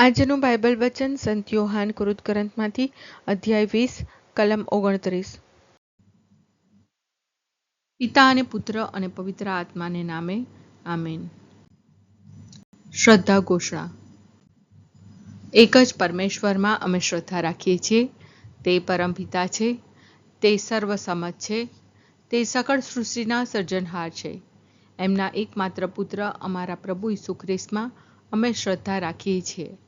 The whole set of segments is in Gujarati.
આજનું બાઇબલ વચન સંત યોહાન કૃત ગ્રંથમાંથી અધ્યાય વીસ, કલમ ઓગણત્રીસ. પિતા અને પુત્ર અને પવિત્ર આત્માને નામે, આમેન. શ્રદ્ધા ઘોષણા. એક જ પરમેશ્વરમાં અમે શ્રદ્ધા રાખીએ છીએ. તે પરમ પિતા છે. તે સર્વસમત છે. તે સકળ સૃષ્ટિના સર્જનહાર છે. એમના એકમાત્ર પુત્ર અમારા પ્રભુ ઈસુ ખ્રિસ્તમાં અમે શ્રદ્ધા રાખીએ છીએ.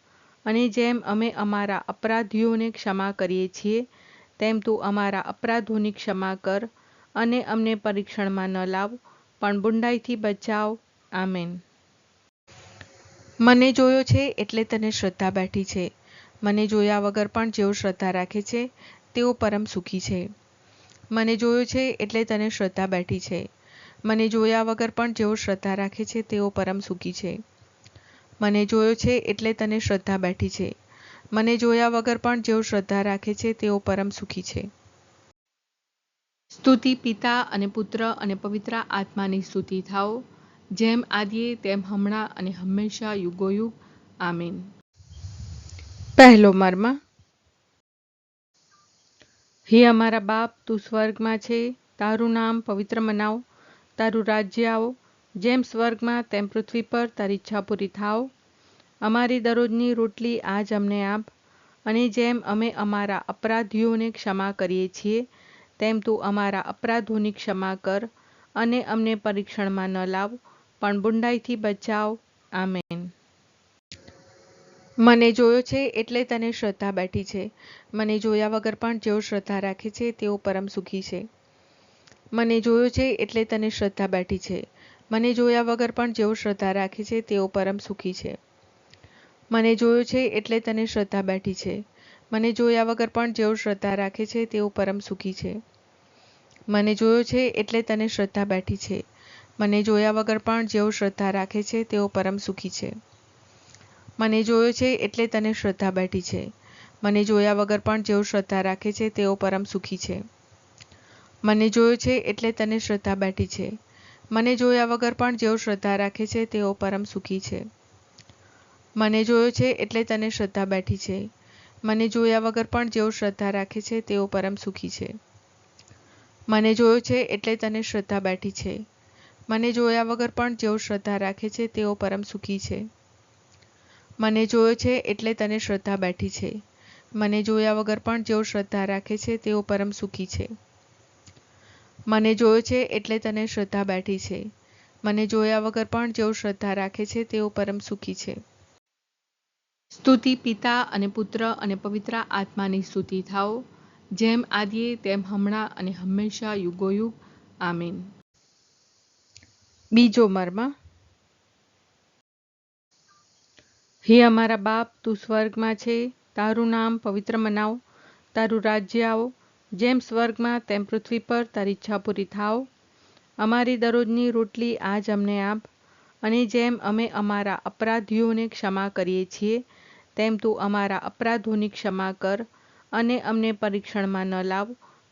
અને જેમ અમે અમારા અપરાધીઓને ક્ષમા કરીએ છીએ, તેમ તું અમારા અપરાધોની ક્ષમા કર અને અમને પરીક્ષણમાં ન લાવ, પણ બુંડાઈથી બચાવ. આમેન. મને જોયો છે એટલે તને શ્રદ્ધા બેઠી છે. મને જોયા વગર પણ જેઓ શ્રદ્ધા રાખે છે, તેઓ પરમ સુખી છે. મને જોયો છે એટલે તને શ્રદ્ધા બેઠી છે. મને જોયા વગર પણ જેઓ શ્રદ્ધા રાખે છે, તેઓ પરમ સુખી છે. મને જોયો છે એટલે તને શ્રદ્ધા બેઠી છે. મને જોયા વગર પણ જેઓ શ્રદ્ધા રાખે છે, તેઓ પરમ સુખી છે. સ્તુતિ પિતા અને પુત્ર અને પવિત્ર આત્માની સ્તુતિ થાઓ. જેમ આદિએ, તેમ હમણાં અને હંમેશા યુગોયુગ. આમીન. પહેલો મર્મ. હે અમારા બાપ, તું સ્વર્ગમાં છે. તારું નામ પવિત્ર મનાવ. તારું રાજ્ય આવો. જેમ સ્વર્ગમાં તેમ પૃથ્વી પર તારી ઈચ્છા પૂરી થાવ. અમારી દરરોજની રોટલી આજ અમને આપ. અને જેમ અમે અમારા અપરાધીઓને ક્ષમા કરીએ છીએ, તેમ તું અમારા અપરાધોની ક્ષમા કર અને અમને પરીક્ષણમાં ન લાવ, પણ બુંડાઈથી બચાવ. આમેન. મને જોયો છે એટલે તને શ્રદ્ધા બેઠી છે. મને જોયા વગર પણ જેઓ શ્રદ્ધા રાખે છે, તેઓ પરમ સુખી છે. મને જોયો છે એટલે તને શ્રદ્ધા બેઠી છે. મને જોયા વગર પણ જેઓ શ્રદ્ધા રાખે છે, તેઓ પરમ સુખી છે. મને જોયો છે એટલે તને શ્રદ્ધા બેઠી છે. મને જોયા વગર પણ જેઓ શ્રદ્ધા રાખે છે, તેઓ પરમ સુખી છે. મને જોયો છે એટલે તને શ્રદ્ધા બેઠી છે. મને જોયા વગર પણ જેઓ શ્રદ્ધા રાખે છે, તેઓ પરમ સુખી છે. મને જોયો છે એટલે તને શ્રદ્ધા બેઠી છે. મને જોયા વગર પણ જેઓ શ્રદ્ધા રાખે છે, તેઓ પરમ સુખી છે. મને જોયો છે એટલે તને શ્રદ્ધા બેઠી છે. મને જોયા વગર પણ જેઓ શ્રદ્ધા રાખે છે, તેઓ પરમ સુખી છે. મને જોયો છે એટલે તને શ્રદ્ધા બેઠી છે. મને જોયા વગર પણ જેઓ શ્રદ્ધા રાખે છે, તેઓ પરમ સુખી છે. મને જોયો છે એટલે તને શ્રદ્ધા બેઠી છે. મને જોયા વગર પણ જેઓ શ્રદ્ધા રાખે છે, તેઓ પરમ સુખી છે. મને જોયો છે એટલે તને શ્રદ્ધા બેઠી છે. મને જોયા વગર પણ જેઓ શ્રદ્ધા રાખે છે, તેઓ પરમ સુખી છે. મને જોયો છે એટલે તને શ્રદ્ધા બેઠી છે. મને જોયા વગર પણ જેઓ શ્રદ્ધા રાખે છે, તેઓ પરમ સુખી છે. સ્તુતિ પિતા અને પુત્ર અને પવિત્ર આત્માની સ્તુતિ થાઓ. જેમ આદિએ, તેમ હમણાં અને હંમેશા યુગોયુગ. આમીન. બીજો મર્મ. હે અમારા બાપ, તું સ્વર્ગમાં છે. તારું નામ પવિત્ર મનાવ. તારું રાજ્ય આવો. જેમ સ્વર્ગમાં તેમ પૃથ્વી પર તારી ઈચ્છા પૂરી થાવ અમારી દરરોજની રોટલી આજ અમને આપ. અને જેમ અમે અમારા અપરાધીઓને ક્ષમા કરીએ છીએ, તેમ તું અમારા અપરાધોની ક્ષમા કર અને અમને પરીક્ષણમાં ન લાવ,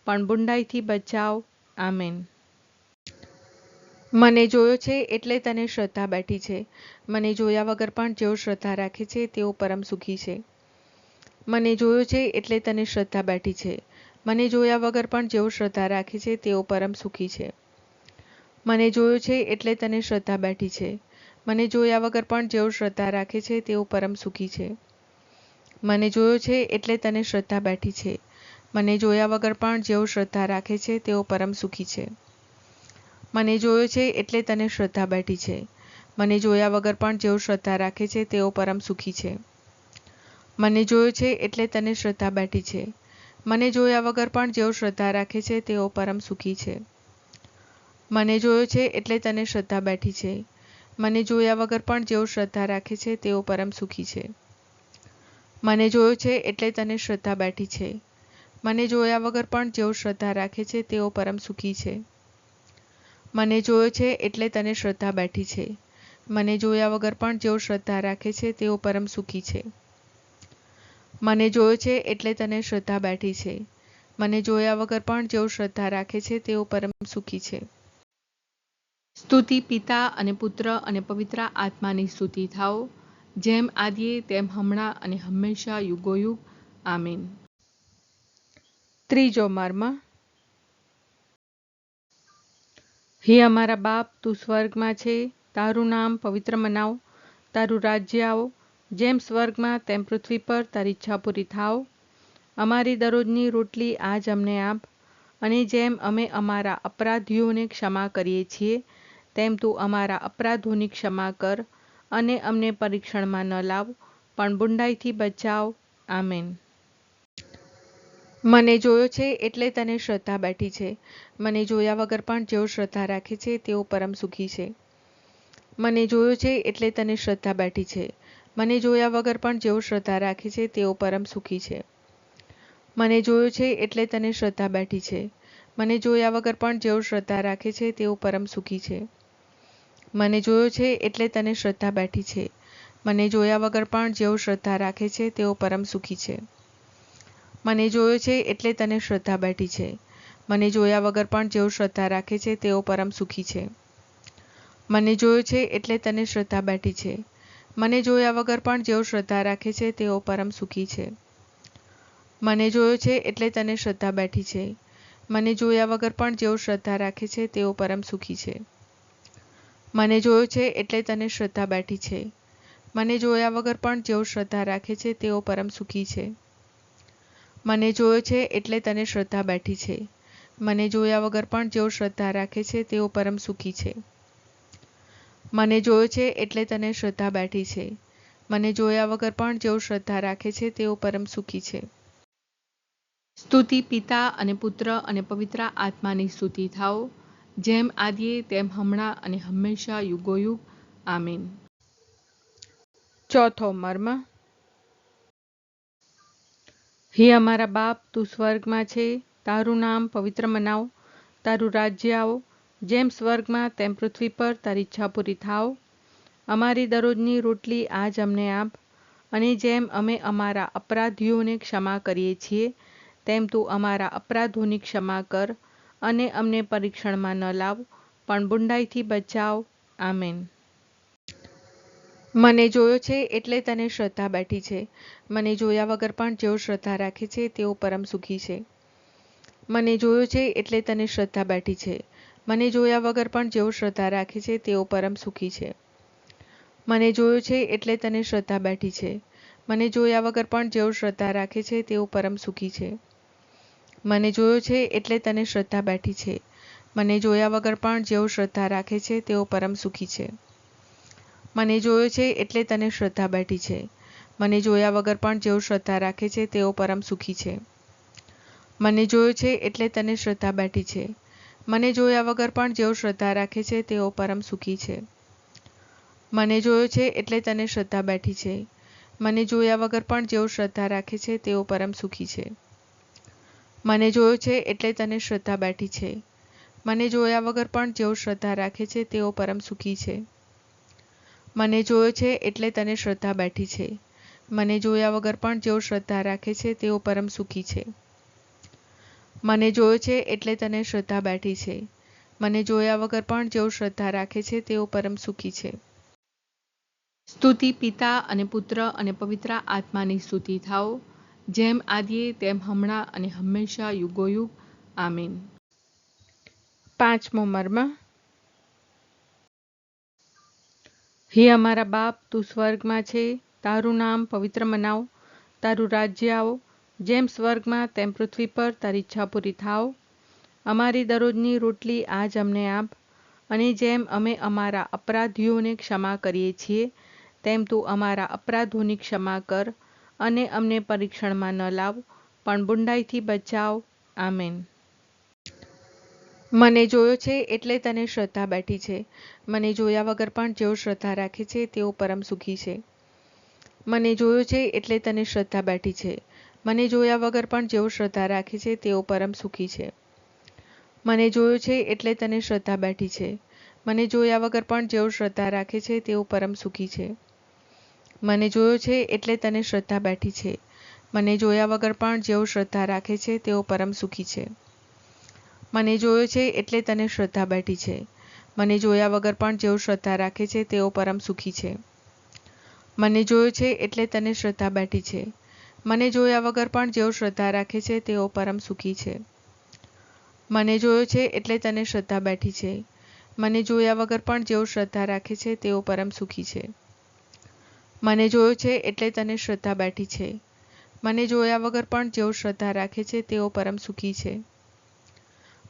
પણ બુંડાઈથી બચાવ. આમેન. મને જોયો છે એટલે તને શ્રદ્ધા બેઠી છે. મને જોયા વગર પણ જેઓ શ્રદ્ધા રાખે છે તેઓ પરમ સુખી છે. મને જોયો છે એટલે તને શ્રદ્ધા બેઠી છે. મને જોયા વગર પણ જેઓ શ્રદ્ધા રાખે છે, તેઓ પરમ સુખી છે. મને જોયો છે એટલે તને શ્રદ્ધા બેઠી છે. મને જોયા વગર પણ જેઓ શ્રદ્ધા રાખે છે, તેઓ પરમ સુખી છે. મને જોયો છે એટલે તને શ્રદ્ધા બેઠી છે. મને જોયા વગર પણ જેઓ શ્રદ્ધા રાખે છે, તેઓ પરમ સુખી છે. મને જોયો છે એટલે તને શ્રદ્ધા બેઠી છે. મને જોયા વગર પણ જેઓ શ્રદ્ધા રાખે છે, તેઓ પરમ સુખી છે. મને જોયો છે એટલે તને શ્રદ્ધા બેઠી છે. મને જોયા વગર પણ જેઓ શ્રદ્ધા રાખે છે, તેઓ પરમ સુખી છે. મને જોયો છે એટલે તને શ્રદ્ધા બેઠી છે. મને જોયા વગર પણ જેઓ શ્રદ્ધા રાખે છે, તેઓ પરમ સુખી છે. મને જોયો છે એટલે તને શ્રદ્ધા બેઠી છે. મને જોયા વગર પણ જેઓ શ્રદ્ધા રાખે છે, તેઓ પરમ સુખી છે. મને જોયો છે એટલે તને શ્રદ્ધા બેઠી છે. મને જોયા વગર પણ જેઓ શ્રદ્ધા રાખે છે, તેઓ પરમ સુખી છે. મને જોયો છે એટલે તને શ્રદ્ધા બેઠી છે. મને જોયા વગર પણ જેઓ શ્રદ્ધા રાખે છે, તેઓ પરમ સુખી છે. સ્તુતિ પિતા અને પુત્ર અને પવિત્ર આત્માની સ્તુતિ થાઓ. જેમ આદિએ, તેમ હમણાં અને હંમેશા યુગોયુગ. આમીન. ત્રીજો મર્મ. હે અમારા બાપ, તું સ્વર્ગમાં છે. તારું નામ પવિત્ર મનાવ. તારું રાજ્ય આવો. જેમ સ્વર્ગમાં તેમ પૃથ્વી પર તારી ઈચ્છા પૂરી થાવ. અમારી દરરોજની રોટલી આજ અમને આપ. અને જેમ અમે અમારા અપરાધીઓને ક્ષમા કરીએ છીએ, તેમ તું અમારા અપરાધોની ક્ષમા કર અને અમને પરીક્ષણમાં ન લાવ, પણ બુંડાઈથી બચાવ. આમેન. મને જોયો છે એટલે તને શ્રદ્ધા બેઠી છે. મને જોયા વગર પણ જેઓ શ્રદ્ધા રાખે છે તેઓ પરમ સુખી છે. મને જોયો છે એટલે તને શ્રદ્ધા બેઠી છે. મને જોયા વગર પણ જેઓ શ્રદ્ધા રાખે છે, તેઓ પરમ સુખી છે. મને જોયો છે એટલે તને શ્રદ્ધા બેઠી છે. મને જોયા વગર પણ જેઓ શ્રદ્ધા રાખે છે, તેઓ પરમ સુખી છે. મને જોયો છે એટલે તને શ્રદ્ધા બેઠી છે. મને જોયા વગર પણ જેઓ શ્રદ્ધા રાખે છે, તેઓ પરમ સુખી છે. મને જોયો છે એટલે તને શ્રદ્ધા બેઠી છે. મને જોયા વગર પણ જેઓ શ્રદ્ધા રાખે છે, તેઓ પરમ સુખી છે. મને જોયો છે એટલે તને શ્રદ્ધા બેઠી છે. મને જોયા વગર પણ જેઓ શ્રદ્ધા રાખે છે, તેઓ પરમ સુખી છે. મને જોયો છે એટલે તને શ્રદ્ધા બેઠી છે. મને જોયા વગર પણ જેઓ શ્રદ્ધા રાખે છે, તેઓ પરમ સુખી છે. મને જોયો છે એટલે તને શ્રદ્ધા બેઠી છે. મને જોયા વગર પણ જેઓ શ્રદ્ધા રાખે છે, તેઓ પરમ સુખી છે. મને જોયો છે એટલે તને શ્રદ્ધા બેઠી છે. મને જોયા વગર પણ જેઓ શ્રદ્ધા રાખે છે, તેઓ પરમ સુખી છે. મને જોયો છે એટલે તને શ્રદ્ધા બેઠી છે. મને જોયા વગર પણ જેઓ શ્રદ્ધા રાખે છે, તેઓ પરમ સુખી છે. સ્તુતિ પિતા અને પુત્ર અને પવિત્ર આત્માની સ્તુતિ થાઓ. જેમ આદિએ, તેમ હમણાં અને હંમેશા યુગોયુગ. આમીન. ચોથો મર્મ. હે અમારા બાપ, તું સ્વર્ગમાં છે. તારું નામ પવિત્ર મનાવ. તારું રાજ્ય આવો. જેમ સ્વર્ગમાં તેમ પૃથ્વી પર તારી ઈચ્છા પૂરી થાવ. અમારી દરરોજની રોટલી આજ અમને આપ. અને જેમ અમે અમારા અપરાધીઓને ક્ષમા કરીએ છીએ, તેમ તું અમારા અપરાધોની ક્ષમા કર અને અમને પરીક્ષણમાં ન લાવ, પણ બુંડાઈથી બચાવ. આમેન. મને જોયો છે એટલે તને શ્રદ્ધા બેઠી છે. મને જોયા વગર પણ જેઓ શ્રદ્ધા રાખે છે તેઓ પરમ સુખી છે. મને જોયો છે એટલે તને શ્રદ્ધા બેઠી છે. મને જોયા વગર પણ જેઓ શ્રદ્ધા રાખે છે, તેઓ પરમ સુખી છે. મને જોયો છે એટલે તને શ્રદ્ધા બેઠી છે. મને જોયા વગર પણ જેઓ શ્રદ્ધા રાખે છે, તેઓ પરમ સુખી છે. મને જોયો છે એટલે તને શ્રદ્ધા બેઠી છે. મને જોયા વગર પણ જેઓ શ્રદ્ધા રાખે છે, તેઓ પરમ સુખી છે. મને જોયો છે એટલે તને શ્રદ્ધા બેઠી છે. મને જોયા વગર પણ જેઓ શ્રદ્ધા રાખે છે, તેઓ પરમ સુખી છે. મને જોયો છે એટલે તને શ્રદ્ધા બેઠી છે. મને જોયા વગર પણ જેઓ શ્રદ્ધા રાખે છે, તેઓ પરમ સુખી છે. મને જોયો છે એટલે તને શ્રદ્ધા બેઠી છે. મને જોયા વગર પણ જેઓ શ્રદ્ધા રાખે છે, તેઓ પરમ સુખી છે. મને જોયો છે એટલે તને શ્રદ્ધા બેઠી છે. મને જોયા વગર પણ જેઓ શ્રદ્ધા રાખે છે, તેઓ પરમ સુખી છે. મને જોયો છે એટલે તને શ્રદ્ધા બેઠી છે. મને જોયા વગર પણ જેઓ શ્રદ્ધા રાખે છે, તેઓ પરમ સુખી છે. મને જોયો છે એટલે તને શ્રદ્ધા બેઠી છે. મને જોયા વગર પણ જેઓ શ્રદ્ધા રાખે છે, તેઓ પરમ સુખી છે. સ્તુતિ પિતા અને પુત્ર અને પવિત્ર આત્માની સ્તુતિ થાઓ. જેમ આદિએ, તેમ હમણાં અને હંમેશા યુગોયુગ. આમીન. પાંચમો મર્મ. હે અમારા બાપ, તું સ્વર્ગમાં છે. તારું નામ પવિત્ર મનાવ. તારું રાજ્ય આવો. જેમ સ્વર્ગમાં તેમ પૃથ્વી પર તારી ઈચ્છા પૂરી થાવ અમારી દરરોજની રોટલી આજ અમને આપ. અને જેમ અમે અમારા અપરાધીઓને ક્ષમા કરીએ છીએ, તેમ તું અમારા અપરાધોની ક્ષમા કર અને અમને પરીક્ષણમાં ન લાવ, પણ બુંડાઈથી બચાવ. આમેન. મને જોયો છે એટલે તને શ્રદ્ધા બેઠી છે. મને જોયા વગર પણ જેઓ શ્રદ્ધા રાખે છે તેઓ પરમ સુખી છે. મને જોયો છે એટલે તને શ્રદ્ધા બેઠી છે. મને જોયા વગર પણ જેઓ શ્રદ્ધા રાખે છે, તેઓ પરમ સુખી છે. મને જોયો છે એટલે તને શ્રદ્ધા બેઠી છે. મને જોયા વગર પણ જેઓ શ્રદ્ધા રાખે છે, તેઓ પરમ સુખી છે. મને જોયો છે એટલે તને શ્રદ્ધા બેઠી છે. મને જોયા વગર પણ જેઓ શ્રદ્ધા રાખે છે, તેઓ પરમ સુખી છે. મને જોયો છે એટલે તને શ્રદ્ધા બેઠી છે. મને જોયા વગર પણ જેઓ શ્રદ્ધા રાખે છે, તેઓ પરમ સુખી છે. મને જોયો છે એટલે તને શ્રદ્ધા બેઠી છે. મને જોયા વગર પણ જેઓ શ્રદ્ધા રાખે છે, તેઓ પરમ સુખી છે. મને જોયો છે એટલે તને શ્રદ્ધા બેઠી છે. મને જોયા વગર પણ જેઓ શ્રદ્ધા રાખે છે, તેઓ પરમ સુખી છે. મને જોયો છે એટલે તને શ્રદ્ધા બેઠી છે. મને જોયા વગર પણ જેઓ શ્રદ્ધા રાખે છે, તેઓ પરમ સુખી છે.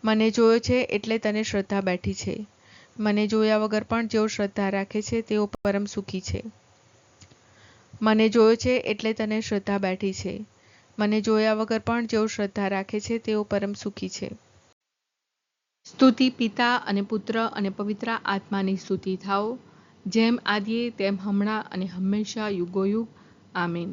મને જોયો છે એટલે તને શ્રદ્ધા બેઠી છે. મને જોયા વગર પણ જેઓ શ્રદ્ધા રાખે છે, તેઓ પરમ સુખી છે. મને જોયો છે એટલે તને શ્રદ્ધા બેઠી છે. મને જોયા વગર પણ જેઓ શ્રદ્ધા રાખે છે, તેઓ પરમ સુખી છે. સ્તુતિ પિતા અને પુત્ર અને પવિત્ર આત્માની સ્તુતિ થાઓ. જેમ આદિએ, તેમ હમણાં અને હંમેશા યુગોયુગ. આમીન.